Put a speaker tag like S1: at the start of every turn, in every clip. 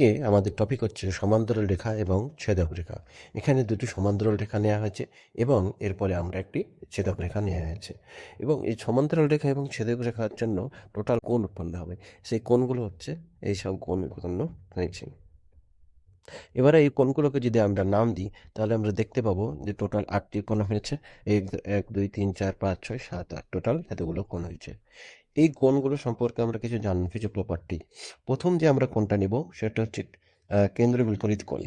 S1: আজকে আমাদের টপিক হচ্ছে সমান্তরাল রেখা এবং ছেদক রেখা। এখানে দুটি সমান্তরাল রেখা নেওয়া হয়েছে এবং এরপরে আমরা একটি ছেদক রেখা নেওয়া হয়েছে। এবং এই সমান্তরাল রেখা এবং ছেদক রেখার জন্য টোটাল কোণ উৎপন্ন হবে। সেই কোণগুলো হচ্ছে এই সব কোণ উৎপন্ন হয়েছে। এবারে এই কোণগুলোকে যদি আমরা নাম দিই, তাহলে আমরা দেখতে পাবো যে টোটাল আটটি কোণ হয়েছে। এক এক, দুই, তিন, চার, পাঁচ, ছয়, সাত, আট টোটাল এতগুলো কোণ হয়েছে। এই কোণগুলো সম্পর্কে আমরা কিছু জানব কিছু প্রপার্টি প্রথম যে আমরা কোনটা নিব সেটা হচ্ছে কেন্দ্র বিপরীত কোণ।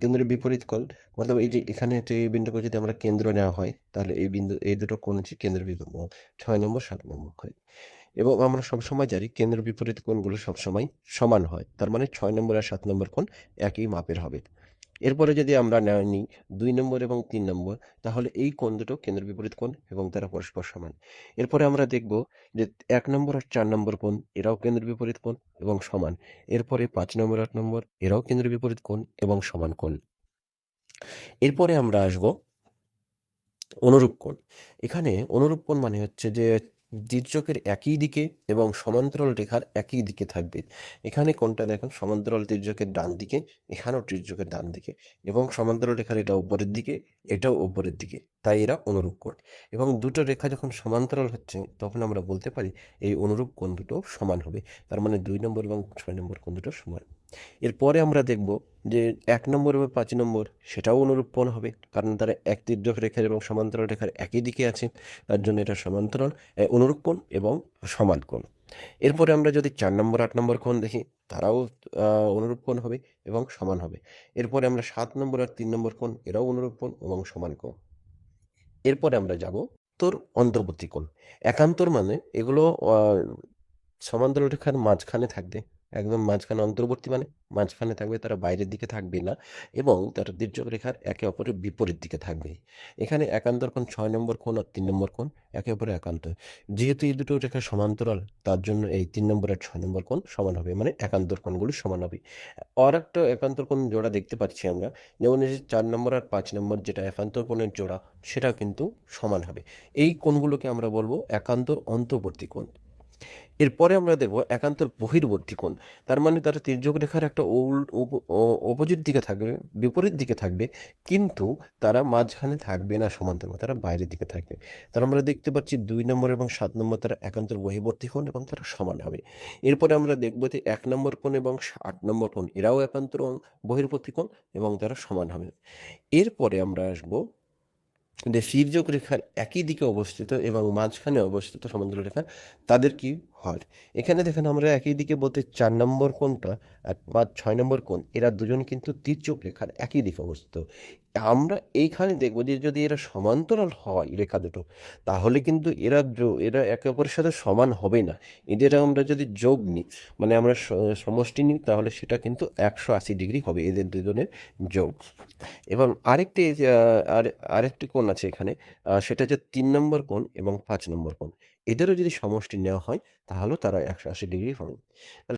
S1: কেন্দ্রের বিপরীত কোণ মতলব এই যে এখানে হচ্ছে এই বিন্দুকে যদি আমরা কেন্দ্র নেওয়া হয় তাহলে এই বিন্দু এই দুটো কোণ হচ্ছে কেন্দ্র কোণ, ছয় নম্বর সাত নম্বর হয় এবং আমরা সবসময় জানি কেন্দ্র বিপরীত কোণগুলো সবসময় সমান হয় তার মানে ছয় নম্বর আর সাত নম্বর কোণ একই মাপের হবে। এরপরে যদি আমরা নিই দুই নম্বর এবং তিন নম্বর, তাহলে এই কোণ দুটো কেন্দ্র বিপরীত কোণ এবং তারা পরস্পর সমান। এরপরে আমরা দেখব যে এক নম্বর আর চার নম্বর কোণ, এরাও কেন্দ্র বিপরীত কোণ এবং সমান। এরপরে পাঁচ নম্বর, আট নম্বর, এরাও কেন্দ্র বিপরীত কোণ এবং সমান কোণ। এরপরে আমরা আসব অনুরূপ কোণ। এখানে অনুরূপ কোণ মানে হচ্ছে যে তির্যকের একই দিকে এবং সমান্তরাল রেখার একই দিকে থাকবে। এখানে কোনটা দেখেন? সমান্তরাল তির্যকের ডান দিকে, এখানেও তির্যকের ডান দিকে এবং সমান্তরাল রেখার এটা উপরের দিকে, এটাও উপরের দিকে। তাই এরা অনুরূপ কোণ। এবং দুটো রেখা যখন সমান্তরাল হচ্ছে, তখন আমরা বলতে পারি এই অনুরূপ কোণ দুটো সমান হবে। তার মানে দুই নম্বর এবং ছয় নম্বর কোণ দুটো সমান। এরপরে আমরা দেখব যে এক নম্বর এবং পাঁচ নম্বর সেটাও অনুরূপ কোণ হবে। কারণ তারা এক তির্যক রেখার এবং সমান্তরাল রেখার একই দিকে আছে। তার জন্য এটা সমান্তরাল এ, অনুরূপ কোণ এবং সমান কোণ এরপরে আমরা যদি চার নম্বর আট নম্বর কোণ দেখি তারাও অনুরূপ কোণ হবে এবং সমান হবে। এরপরে আমরা সাত নম্বর আর তিন নম্বর কোণ এরাও অনুরূপ কোণ এবং সমান কোণ এরপরে আমরা যাব তোর অন্তর্বর্তী কোণ। একান্তর মানে এগুলো সমান্তরাল রেখার মাঝখানে থাকবে। একদম মাঝখানে অন্তর্বর্তী মানে মাঝখানে থাকবে তারা বাইরের দিকে থাকবে না এবং তারা দীর্ঘ রেখার একে অপরের বিপরীত দিকে থাকবে এখানে একান্তর কোণ ছয় নম্বর কোণ আর তিন নম্বর কোণ একে অপরে একান্ত। যেহেতু এই দুটো রেখা সমান্তরাল, তার জন্য এই তিন নম্বর আর ছয় নম্বর কোণ সমান হবে মানে একান্তর কোণগুলো সমান হবে। আর একটা একান্তর কোণ জোড়া দেখতে পাচ্ছি আমরা, যেমন এই চার নম্বর আর পাঁচ নম্বর যেটা একান্তর কোণের জোড়া সেটা কিন্তু সমান হবে। এই কোণগুলোকে আমরা বলব একান্তর অন্তর্বর্তী কোণ। এরপরে আমরা দেখব একান্তর বহির্বর্তী কোণ। তার মানে তারা তির্যক রেখার একটা অপোজিট দিকে থাকবে, বিপরীত দিকে থাকবে, কিন্তু তারা মাঝখানে থাকবে না সমান্তরাল তারা বাইরের দিকে থাকবে। তার আমরা দেখতে পাচ্ছি দুই নম্বর এবং সাত নম্বর তারা একান্তর বহির্বর্তী কোণ এবং তারা সমান হবে। এরপরে আমরা দেখব যে এক নম্বর কোণ এবং আট নম্বর কোণ, এরাও একান্তর বহির্বর্তী কোণ এবং তারা সমান হবে। এরপরে আমরা আসব যে শীর্ষক রেখার একই দিকে অবস্থিত এবং মাঝখানে অবস্থিত সমান্তরাল রেখা তাদের কি হয় এখানে দেখেন আমরা একই দিকে বলতে চার নম্বর কোনটা আর পাঁচ ছয় নম্বর কোন, এরা দুজন কিন্তু তীর্যক রেখার একই দিকে অবস্থিত। আমরা এইখানে দেখব যে যদি এরা সমান্তরাল হয় রেখা দুটো, তাহলে কিন্তু এরা এরা একে অপরের সাথে সমান হবে না। এদের আমরা যদি যোগ নিই মানে আমরা সমষ্টি নিই, তাহলে সেটা কিন্তু একশো আশি ডিগ্রি হবে এদের দুজনের যোগ। এবং আরেকটি আর, আরেকটি কোণ আছে এখানে সেটা হচ্ছে তিন নম্বর কোণ এবং পাঁচ নম্বর কোণ। এদেরও যদি সমষ্টি নেওয়া হয়, তাহলেও তারা একশো আশি ডিগ্রি হবে।